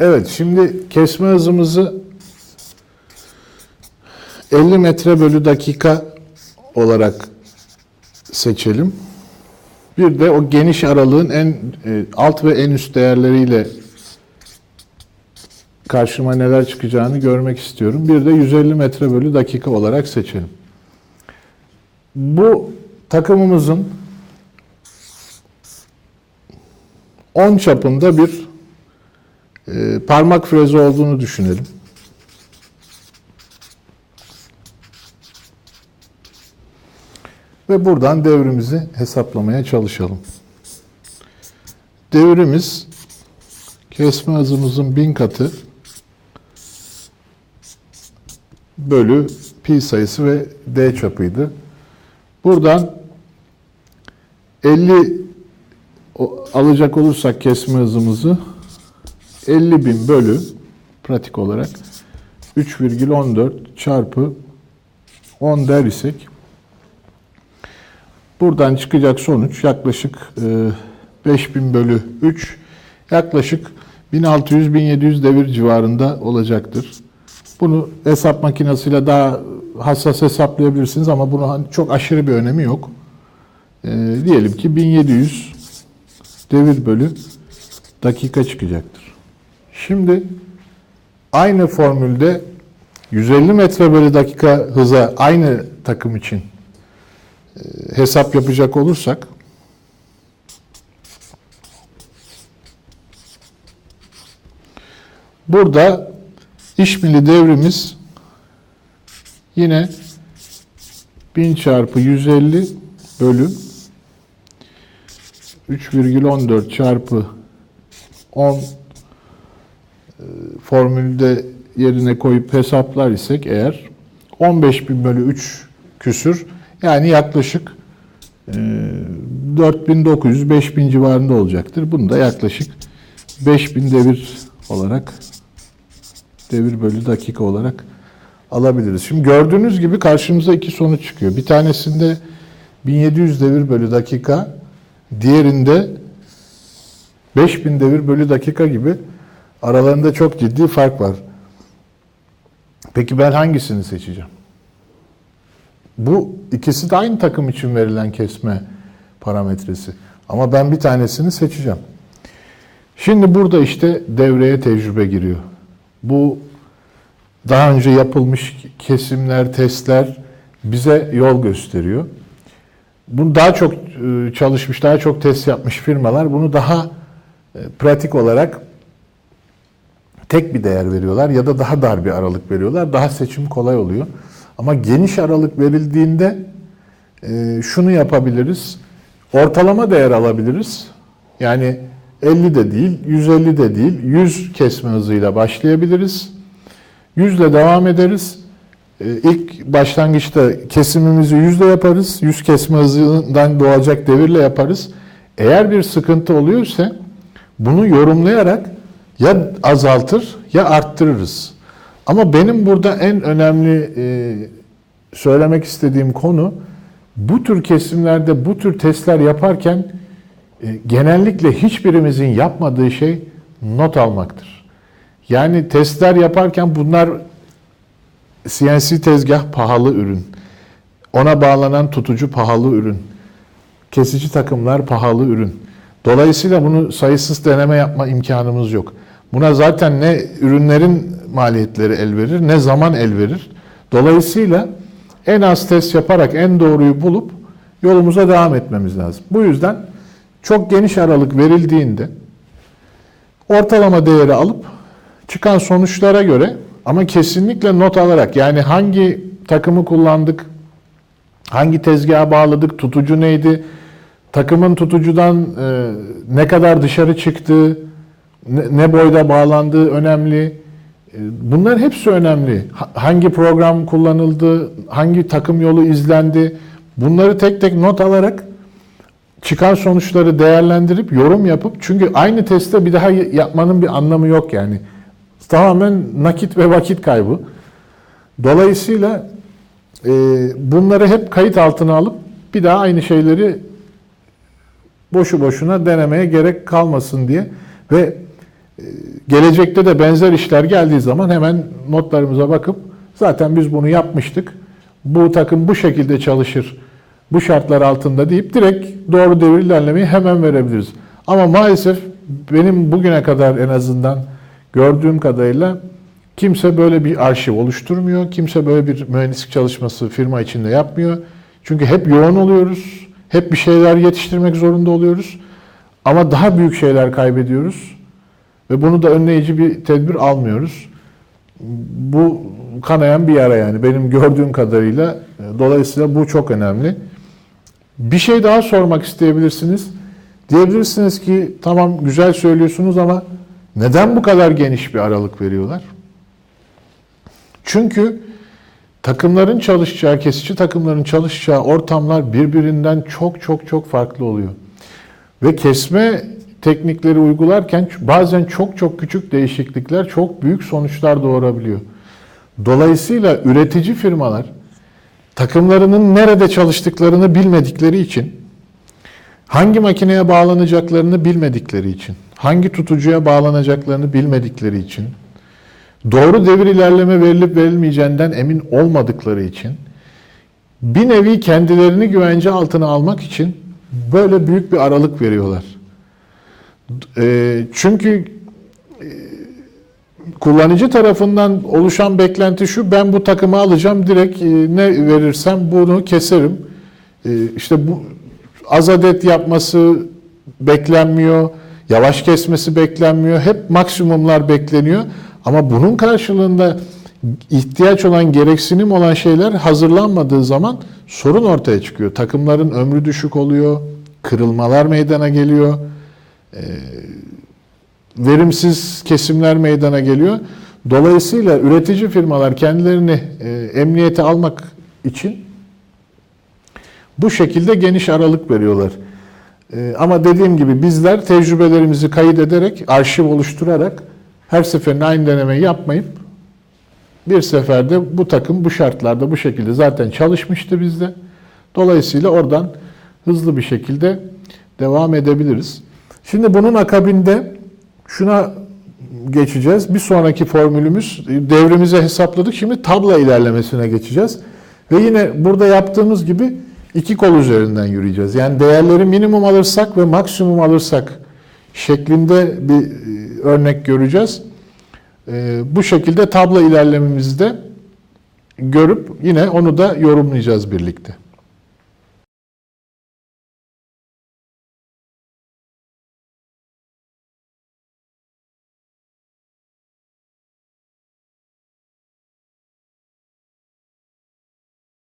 Evet şimdi kesme hızımızı 50 metre bölü dakika olarak seçelim. Bir de o geniş aralığın en e, alt ve en üst değerleriyle karşıma neler çıkacağını görmek istiyorum. Bir de 150 metre bölü dakika olarak seçelim. Bu takımımızın 10 çapında bir e, parmak frezi olduğunu düşünelim. Ve buradan devrimizi hesaplamaya çalışalım. Devrimiz kesme hızımızın bin katı bölü pi sayısı ve d çapıydı. Buradan 50 o- alacak olursak kesme hızımızı 50 bin bölü pratik olarak 3,14 çarpı 10 der isek buradan çıkacak sonuç yaklaşık e, 5000 bölü 3 yaklaşık 1600-1700 devir civarında olacaktır. Bunu hesap makinesiyle daha hassas hesaplayabilirsiniz ama bunun hani çok aşırı bir önemi yok. E, diyelim ki 1700 devir bölü dakika çıkacaktır. Şimdi aynı formülde 150 metre bölü dakika hıza aynı takım için e, hesap yapacak olursak burada işmili devrimiz yine 1000 çarpı 150 bölü 3,14 çarpı 10 e, formülde yerine koyup hesaplar isek eğer 15.000 bölü 3 küsür yani yaklaşık e, 4900-5000 civarında olacaktır. Bunu da yaklaşık 5000 devir olarak devir bölü dakika olarak alabiliriz. Şimdi gördüğünüz gibi karşımıza iki sonuç çıkıyor. Bir tanesinde 1700 devir bölü dakika, diğerinde 5000 devir bölü dakika gibi aralarında çok ciddi fark var. Peki ben hangisini seçeceğim? Bu ikisi de aynı takım için verilen kesme parametresi. Ama ben bir tanesini seçeceğim. Şimdi burada işte devreye tecrübe giriyor. Bu daha önce yapılmış kesimler, testler bize yol gösteriyor. Bunu daha çok e, çalışmış, daha çok test yapmış firmalar bunu daha e, pratik olarak tek bir değer veriyorlar ya da daha dar bir aralık veriyorlar. Daha seçim kolay oluyor. Ama geniş aralık verildiğinde e, şunu yapabiliriz. Ortalama değer alabiliriz. Yani 50 de değil, 150 de değil, 100 kesme hızıyla başlayabiliriz. 100 ile devam ederiz. Ee, İlk başlangıçta kesimimizi 100 ile yaparız. 100 kesme hızından doğacak devirle yaparız. Eğer bir sıkıntı oluyorsa bunu yorumlayarak ya azaltır ya arttırırız. Ama benim burada en önemli e, söylemek istediğim konu bu tür kesimlerde bu tür testler yaparken e, genellikle hiçbirimizin yapmadığı şey not almaktır. Yani testler yaparken bunlar CNC tezgah pahalı ürün. Ona bağlanan tutucu pahalı ürün. Kesici takımlar pahalı ürün. Dolayısıyla bunu sayısız deneme yapma imkanımız yok. Buna zaten ne ürünlerin maliyetleri el verir ne zaman el verir. Dolayısıyla en az test yaparak en doğruyu bulup yolumuza devam etmemiz lazım. Bu yüzden çok geniş aralık verildiğinde ortalama değeri alıp çıkan sonuçlara göre ama kesinlikle not alarak yani hangi takımı kullandık, hangi tezgaha bağladık, tutucu neydi, takımın tutucudan e, ne kadar dışarı çıktığı, ne, boyda bağlandığı önemli. E, bunlar hepsi önemli. Ha- Hangi program kullanıldı, hangi takım yolu izlendi, bunları tek tek not alarak çıkan sonuçları değerlendirip yorum yapıp çünkü aynı testte bir daha yapmanın bir anlamı yok yani. Tamamen nakit ve vakit kaybı. Dolayısıyla e, bunları hep kayıt altına alıp bir daha aynı şeyleri boşu boşuna denemeye gerek kalmasın diye ve gelecekte de benzer işler geldiği zaman hemen notlarımıza bakıp zaten biz bunu yapmıştık. Bu takım bu şekilde çalışır. Bu şartlar altında deyip direkt doğru devir ilerlemeyi hemen verebiliriz. Ama maalesef benim bugüne kadar en azından gördüğüm kadarıyla kimse böyle bir arşiv oluşturmuyor. Kimse böyle bir mühendislik çalışması firma içinde yapmıyor. Çünkü hep yoğun oluyoruz. Hep bir şeyler yetiştirmek zorunda oluyoruz. Ama daha büyük şeyler kaybediyoruz. Ve bunu da önleyici bir tedbir almıyoruz. Bu kanayan bir yara yani benim gördüğüm kadarıyla. Dolayısıyla bu çok önemli. Bir şey daha sormak isteyebilirsiniz. Diyebilirsiniz ki tamam güzel söylüyorsunuz ama neden bu kadar geniş bir aralık veriyorlar? Çünkü takımların çalışacağı, kesici takımların çalışacağı ortamlar birbirinden çok çok çok farklı oluyor. Ve kesme teknikleri uygularken bazen çok çok küçük değişiklikler çok büyük sonuçlar doğurabiliyor. Dolayısıyla üretici firmalar takımlarının nerede çalıştıklarını bilmedikleri için, hangi makineye bağlanacaklarını bilmedikleri için, hangi tutucuya bağlanacaklarını bilmedikleri için, doğru devir ilerleme verilip verilmeyeceğinden emin olmadıkları için, bir nevi kendilerini güvence altına almak için böyle büyük bir aralık veriyorlar. E, çünkü e, kullanıcı tarafından oluşan beklenti şu, ben bu takımı alacağım, direkt e, ne verirsem bunu keserim. E, işte bu az adet yapması beklenmiyor, yavaş kesmesi beklenmiyor, hep maksimumlar bekleniyor. Ama bunun karşılığında ihtiyaç olan, gereksinim olan şeyler hazırlanmadığı zaman sorun ortaya çıkıyor. Takımların ömrü düşük oluyor, kırılmalar meydana geliyor, e, verimsiz kesimler meydana geliyor. Dolayısıyla üretici firmalar kendilerini e, emniyete almak için bu şekilde geniş aralık veriyorlar. E, ama dediğim gibi bizler tecrübelerimizi kayıt ederek, arşiv oluşturarak her seferinde aynı denemeyi yapmayıp bir seferde bu takım bu şartlarda bu şekilde zaten çalışmıştı bizde. Dolayısıyla oradan hızlı bir şekilde devam edebiliriz. Şimdi bunun akabinde şuna geçeceğiz. Bir sonraki formülümüz devrimize hesapladık. Şimdi tabla ilerlemesine geçeceğiz. Ve yine burada yaptığımız gibi iki kol üzerinden yürüyeceğiz. Yani değerleri minimum alırsak ve maksimum alırsak şeklinde bir e, örnek göreceğiz. E, bu şekilde tabla ilerlememizde görüp yine onu da yorumlayacağız birlikte.